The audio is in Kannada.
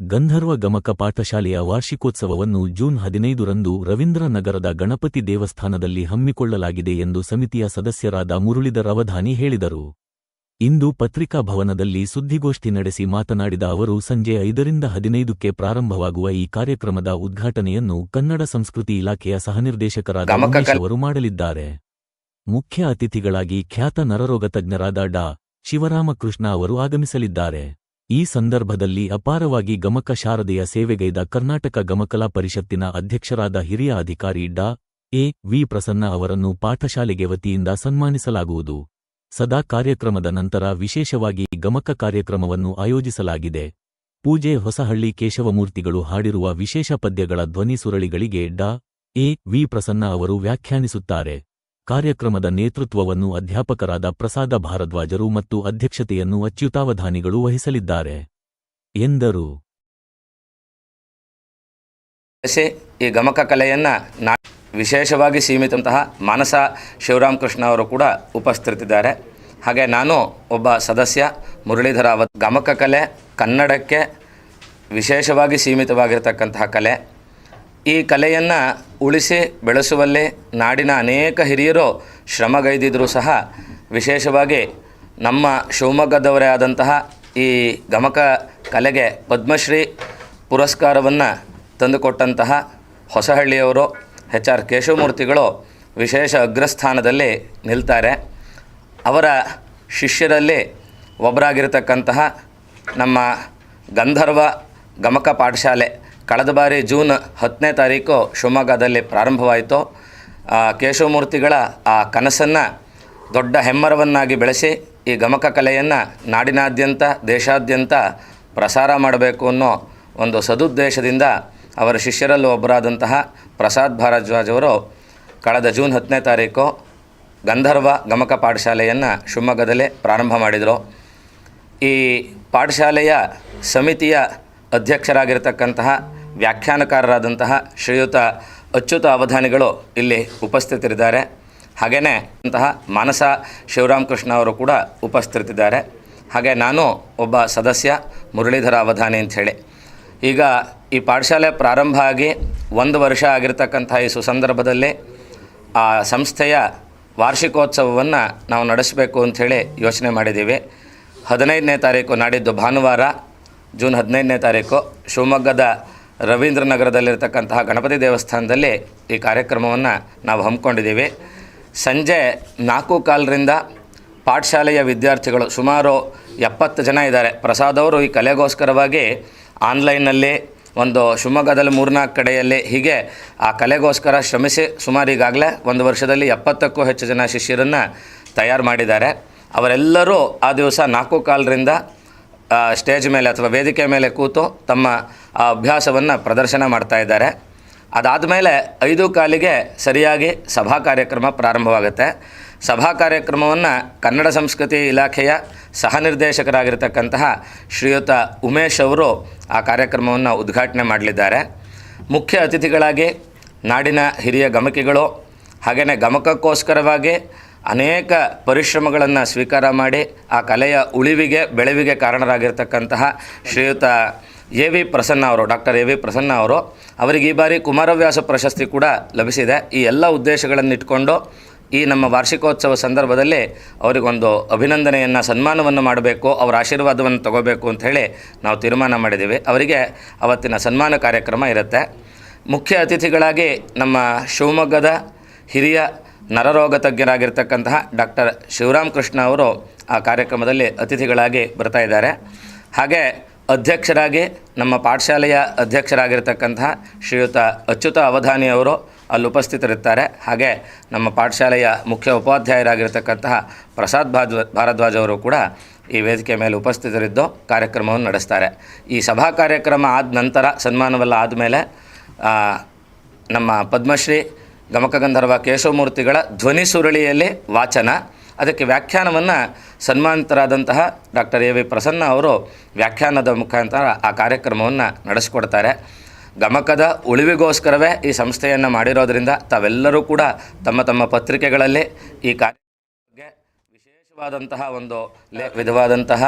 ಗಂಧರ್ವ ಗಮಕ ಪಾಠಶಾಲೆಯ ವಾರ್ಷಿಕೋತ್ಸವವನ್ನು ಜೂನ್ ಹದಿನೈದರಂದು ರವೀಂದ್ರನಗರದ ಗಣಪತಿ ದೇವಸ್ಥಾನದಲ್ಲಿ ಹಮ್ಮಿಕೊಳ್ಳಲಾಗಿದೆ ಎಂದು ಸಮಿತಿಯ ಸದಸ್ಯರಾದ ಮುರುಳಿದ ಅವಧಾನಿ ಹೇಳಿದರು. ಇಂದು ಪತ್ರಿಕಾ ಭವನದಲ್ಲಿ ಸುದ್ದಿಗೋಷ್ಠಿ ನಡೆಸಿ ಮಾತನಾಡಿದ ಅವರು ಸಂಜೆ ಐದರಿಂದ ಹದಿನೈದಕ್ಕೆ ಪ್ರಾರಂಭವಾಗುವ ಈ ಕಾರ್ಯಕ್ರಮದ ಉದ್ಘಾಟನೆಯನ್ನು ಕನ್ನಡ ಸಂಸ್ಕೃತಿ ಇಲಾಖೆಯ ಸಹನಿರ್ದೇಶಕರಾದ ಅವರು ಮಾಡಲಿದ್ದಾರೆ. ಮುಖ್ಯ ಅತಿಥಿಗಳಾಗಿ ಖ್ಯಾತ ನರರೋಗ ತಜ್ಞರಾದ ಡಾ. ಶಿವರಾಮಕೃಷ್ಣ ಅವರು ಆಗಮಿಸಲಿದ್ದಾರೆ. ಈ ಸಂದರ್ಭದಲ್ಲಿ ಅಪಾರವಾಗಿ ಗಮಕ ಶಾರದೆಯ ಸೇವೆಗೈದ ಕರ್ನಾಟಕ ಗಮಕಲಾ ಪರಿಷತ್ತಿನ ಅಧ್ಯಕ್ಷರಾದ ಹಿರಿಯ ಅಧಿಕಾರಿ ಡಾ. ಎ. ವಿ. ಪ್ರಸನ್ನ ಅವರನ್ನು ಪಾಠಶಾಲೆಗೆ ವತಿಯಿಂದ ಸನ್ಮಾನಿಸಲಾಗುವುದು. ಸದಾ ಕಾರ್ಯಕ್ರಮದ ನಂತರ ವಿಶೇಷವಾಗಿ ಗಮಕ ಕಾರ್ಯಕ್ರಮವನ್ನು ಆಯೋಜಿಸಲಾಗಿದೆ. ಪೂಜೆ ಹೊಸಹಳ್ಳಿ ಕೇಶವಮೂರ್ತಿಗಳು ಹಾಡಿರುವ ವಿಶೇಷ ಪದ್ಯಗಳ ಧ್ವನಿ ಸುರಳಿಗಳಿಗೆ ಡಾ. ಎ. ವಿ. ಪ್ರಸನ್ನ ಅವರು ವ್ಯಾಖ್ಯಾನಿಸುತ್ತಾರೆ. ಕಾರ್ಯಕ್ರಮದ ನೇತೃತ್ವವನ್ನು ಅಧ್ಯಾಪಕರಾದ ಪ್ರಸಾದ ಭಾರದ್ವಾಜರು ಮತ್ತು ಅಧ್ಯಕ್ಷತೆಯನ್ನು ಅಚ್ಯುತಾವಧಾನಿಗಳು ವಹಿಸಲಿದ್ದಾರೆ. ಎಂದರು. ಈ ಗಮಕ ಕಲೆಯನ್ನು ವಿಶೇಷವಾಗಿ ಸೀಮಿತಂತಹ ಮಾನಸ ಶಿವರಾಮಕೃಷ್ಣ ಅವರು ಕೂಡ ಉಪಸ್ಥಿತಿದ್ದಾರೆ ಹಾಗೆ ನಾನು ಒಬ್ಬ ಸದಸ್ಯ ಮುರಳೀಧರ ಅವತ್ ಗಮಕ ಕಲೆ ಕನ್ನಡಕ್ಕೆ ವಿಶೇಷವಾಗಿ ಸೀಮಿತವಾಗಿರತಕ್ಕಂತಹ ಕಲೆ ಈ ಕಲೆಯನ್ನು ಉಳಿಸಿ ಬೆಳೆಸುವಲ್ಲಿ ನಾಡಿನ ಅನೇಕ ಹಿರಿಯರು ಶ್ರಮಗೈದಿದ್ದರೂ ಸಹ ವಿಶೇಷವಾಗಿ ನಮ್ಮ ಶಿವಮೊಗ್ಗದವರೇ ಆದಂತಹ ಈ ಗಮಕ ಕಲೆಗೆ ಪದ್ಮಶ್ರೀ ಪುರಸ್ಕಾರವನ್ನು ತಂದುಕೊಟ್ಟಂತಹ ಹೊಸಹಳ್ಳಿಯವರು ಎಚ್ ಆರ್ ಕೇಶವಮೂರ್ತಿಗಳು ವಿಶೇಷ ಅಗ್ರಸ್ಥಾನದಲ್ಲಿ ನಿಲ್ತಾರೆ. ಅವರ ಶಿಷ್ಯರಲ್ಲಿ ಒಬ್ಬರಾಗಿರ್ತಕ್ಕಂತಹ ನಮ್ಮ ಗಂಧರ್ವ ಗಮಕ ಪಾಠಶಾಲೆ ಕಳೆದ ಬಾರಿ ಜೂನ್ ಹತ್ತನೇ ತಾರೀಕು ಶಿವಮೊಗ್ಗದಲ್ಲಿ ಪ್ರಾರಂಭವಾಯಿತು. ಕೇಶವಮೂರ್ತಿಗಳ ಆ ಕನಸನ್ನು ದೊಡ್ಡ ಹೆಮ್ಮರವನ್ನಾಗಿ ಬೆಳೆಸಿ ಈ ಗಮಕ ಕಲೆಯನ್ನು ನಾಡಿನಾದ್ಯಂತ, ದೇಶಾದ್ಯಂತ ಪ್ರಸಾರ ಮಾಡಬೇಕು ಅನ್ನೋ ಒಂದು ಸದುದ್ದೇಶದಿಂದ ಅವರ ಶಿಷ್ಯರಲ್ಲೂ ಒಬ್ಬರಾದಂತಹ ಪ್ರಸಾದ್ ಭಾರದ್ವಾಜ್ ಅವರು ಕಳೆದ ಜೂನ್ ಹತ್ತನೇ ತಾರೀಕು ಗಂಧರ್ವ ಗಮಕ ಪಾಠಶಾಲೆಯನ್ನು ಶಿವಮೊಗ್ಗದಲ್ಲೇ ಪ್ರಾರಂಭ ಮಾಡಿದರು. ಈ ಪಾಠಶಾಲೆಯ ಸಮಿತಿಯ ಅಧ್ಯಕ್ಷರಾಗಿರ್ತಕ್ಕಂತಹ ವ್ಯಾಖ್ಯಾನಕಾರರಾದಂತಹ ಶ್ರೀಯುತ ಅಚ್ಯುತ ಅವಧಾನಿಗಳು ಇಲ್ಲಿ ಉಪಸ್ಥಿತರಿದ್ದಾರೆ. ಹಾಗೆಯೇ ಅಂತಹ ಮಾನಸ ಶಿವರಾಮಕೃಷ್ಣ ಅವರು ಕೂಡ ಉಪಸ್ಥಿತರಿದ್ದಾರೆ. ಹಾಗೆ ನಾನು ಒಬ್ಬ ಸದಸ್ಯ ಮುರಳೀಧರ ಅವಧಾನಿ ಅಂಥೇಳಿ ಈಗ ಈ ಪಾಠಶಾಲೆ ಪ್ರಾರಂಭ ಆಗಿ ಒಂದು ವರ್ಷ ಆಗಿರ್ತಕ್ಕಂಥ ಈ ಸುಸಂದರ್ಭದಲ್ಲಿ ಆ ಸಂಸ್ಥೆಯ ವಾರ್ಷಿಕೋತ್ಸವವನ್ನು ನಾವು ನಡೆಸಬೇಕು ಅಂಥೇಳಿ ಯೋಚನೆ ಮಾಡಿದ್ದೀವಿ. ಹದಿನೈದನೇ ತಾರೀಕು ನಾಡಿದ್ದು ಭಾನುವಾರ, ಜೂನ್ ಹದಿನೈದನೇ ತಾರೀಕು ಶಿವಮೊಗ್ಗದ ರವೀಂದ್ರನಗರದಲ್ಲಿರ್ತಕ್ಕಂತಹ ಗಣಪತಿ ದೇವಸ್ಥಾನದಲ್ಲಿ ಈ ಕಾರ್ಯಕ್ರಮವನ್ನು ನಾವು ಹಮ್ಮಿಕೊಂಡಿದ್ದೀವಿ. ಸಂಜೆ ನಾಲ್ಕು ಕಾಲರಿಂದ ಪಾಠಶಾಲೆಯ ವಿದ್ಯಾರ್ಥಿಗಳು ಸುಮಾರು ಎಪ್ಪತ್ತು ಜನ ಇದ್ದಾರೆ. ಪ್ರಸಾದ್ ಅವರು ಈ ಕಲೆಗೋಸ್ಕರವಾಗಿ ಆನ್ಲೈನ್ನಲ್ಲಿ ಒಂದು ಶಿವಮೊಗ್ಗದಲ್ಲಿ ಮೂರ್ನಾಲ್ಕು ಕಡೆಯಲ್ಲಿ ಹೀಗೆ ಆ ಕಲೆಗೋಸ್ಕರ ಶ್ರಮಿಸಿ ಸುಮಾರು ಈಗಾಗಲೇ ಒಂದು ವರ್ಷದಲ್ಲಿ ಎಪ್ಪತ್ತಕ್ಕೂ ಹೆಚ್ಚು ಜನ ಶಿಷ್ಯರನ್ನು ತಯಾರು ಮಾಡಿದ್ದಾರೆ. ಅವರೆಲ್ಲರೂ ಆ ದಿವಸ ನಾಲ್ಕು ಕಾಲರಿಂದ ಸ್ಟೇಜ್ ಮೇಲೆ ಅಥವಾ ವೇದಿಕೆ ಮೇಲೆ ಕೂತು ತಮ್ಮ ಆ ಅಭ್ಯಾಸವನ್ನು ಪ್ರದರ್ಶನ ಮಾಡ್ತಾ ಇದ್ದಾರೆ. ಅದಾದಮೇಲೆ ಐದು ಕಾಲಿಗೆ ಸರಿಯಾಗಿ ಸಭಾ ಕಾರ್ಯಕ್ರಮ ಪ್ರಾರಂಭವಾಗುತ್ತೆ. ಸಭಾ ಕಾರ್ಯಕ್ರಮವನ್ನು ಕನ್ನಡ ಸಂಸ್ಕೃತಿ ಇಲಾಖೆಯ ಸಹ ನಿರ್ದೇಶಕರಾಗಿರ್ತಕ್ಕಂತಹ ಶ್ರೀಯುತ ಉಮೇಶ್ ಅವರು ಆ ಕಾರ್ಯಕ್ರಮವನ್ನು ಉದ್ಘಾಟನೆ ಮಾಡಲಿದ್ದಾರೆ. ಮುಖ್ಯ ಅತಿಥಿಗಳಾಗಿ ನಾಡಿನ ಹಿರಿಯ ಗಮಕಿಗಳು ಹಾಗೆಯೇ ಗಮಕಕ್ಕೋಸ್ಕರವಾಗಿ ಅನೇಕ ಪರಿಶ್ರಮಗಳನ್ನು ಸ್ವೀಕಾರ ಮಾಡಿ ಆ ಕಲೆಯ ಉಳಿವಿಗೆ, ಬೆಳವಿಗೆ ಕಾರಣರಾಗಿರ್ತಕ್ಕಂತಹ ಶ್ರೀಯುತ ಎ ವಿ ಪ್ರಸನ್ನ ಅವರು, ಡಾಕ್ಟರ್ ಎ ವಿ ಪ್ರಸನ್ನ ಅವರು, ಅವರಿಗೆ ಈ ಬಾರಿ ಕುಮಾರವ್ಯಾಸ ಪ್ರಶಸ್ತಿ ಕೂಡ ಲಭಿಸಿದೆ. ಈ ಎಲ್ಲ ಉದ್ದೇಶಗಳನ್ನು ಇಟ್ಕೊಂಡು ಈ ನಮ್ಮ ವಾರ್ಷಿಕೋತ್ಸವ ಸಂದರ್ಭದಲ್ಲಿ ಅವರಿಗೊಂದು ಅಭಿನಂದನೆಯನ್ನು, ಸನ್ಮಾನವನ್ನು ಮಾಡಬೇಕು, ಅವರ ಆಶೀರ್ವಾದವನ್ನು ತಗೋಬೇಕು ಅಂತ ಹೇಳಿ ನಾವು ತೀರ್ಮಾನ ಮಾಡಿದ್ದೀವಿ. ಅವರಿಗೆ ಅವತ್ತಿನ ಸನ್ಮಾನ ಕಾರ್ಯಕ್ರಮ ಇರುತ್ತೆ. ಮುಖ್ಯ ಅತಿಥಿಗಳಾಗಿ ನಮ್ಮ ಶಿವಮೊಗ್ಗದ ಹಿರಿಯ ನರರೋಗ ತಜ್ಞರಾಗಿರ್ತಕ್ಕಂತಹ ಡಾಕ್ಟರ್ ಶಿವರಾಮ್ ಕೃಷ್ಣ ಅವರು ಆ ಕಾರ್ಯಕ್ರಮದಲ್ಲಿ ಅತಿಥಿಗಳಾಗಿ ಬರ್ತಾ ಇದ್ದಾರೆ. ಹಾಗೆ ಅಧ್ಯಕ್ಷರಾಗಿ, ನಮ್ಮ ಪಾಠಶಾಲೆಯ ಅಧ್ಯಕ್ಷರಾಗಿರ್ತಕ್ಕಂತಹ ಶ್ರೀಯುತ ಅಚ್ಯುತ ಅವಧಾನಿಯವರು ಅಲ್ಲಿ ಉಪಸ್ಥಿತರಿರ್ತಾರೆ. ಹಾಗೆ ನಮ್ಮ ಪಾಠಶಾಲೆಯ ಮುಖ್ಯ ಉಪಾಧ್ಯಾಯರಾಗಿರ್ತಕ್ಕಂತಹ ಪ್ರಸಾದ್ ಭಾದ್ವ ಭಾರದ್ವಾಜ್ ಅವರು ಕೂಡ ಈ ವೇದಿಕೆ ಮೇಲೆ ಉಪಸ್ಥಿತರಿದ್ದು ಕಾರ್ಯಕ್ರಮವನ್ನು ನಡೆಸ್ತಾರೆ. ಈ ಸಭಾ ಕಾರ್ಯಕ್ರಮ ಆದ ನಂತರ, ಸನ್ಮಾನವೆಲ್ಲ ಆದಮೇಲೆ ನಮ್ಮ ಪದ್ಮಶ್ರೀ ಗಮಕಗಂಧರ್ವ ಕೇಶವಮೂರ್ತಿಗಳ ಧ್ವನಿ ಸುರುಳಿಯಲ್ಲಿ ವಾಚನ ಅದಕ್ಕೆ ವ್ಯಾಖ್ಯಾನವನ್ನು ಸನ್ಮಾನಿತರಾದಂತಹ ಡಾಕ್ಟರ್ ಎ ವಿ ಪ್ರಸನ್ನ ಅವರು ವ್ಯಾಖ್ಯಾನದ ಮುಖಾಂತರ ಆ ಕಾರ್ಯಕ್ರಮವನ್ನು ನಡೆಸಿಕೊಡ್ತಾರೆ. ಗಮಕದ ಉಳಿವಿಗೋಸ್ಕರವೇ ಈ ಸಂಸ್ಥೆಯನ್ನು ಮಾಡಿರೋದರಿಂದ ತಾವೆಲ್ಲರೂ ಕೂಡ ತಮ್ಮ ತಮ್ಮ ಪತ್ರಿಕೆಗಳಲ್ಲಿ ಈ ಕಾರ್ಯ ವಿಶೇಷವಾದಂತಹ ಒಂದು ಲೇ, ವಿಧವಾದಂತಹ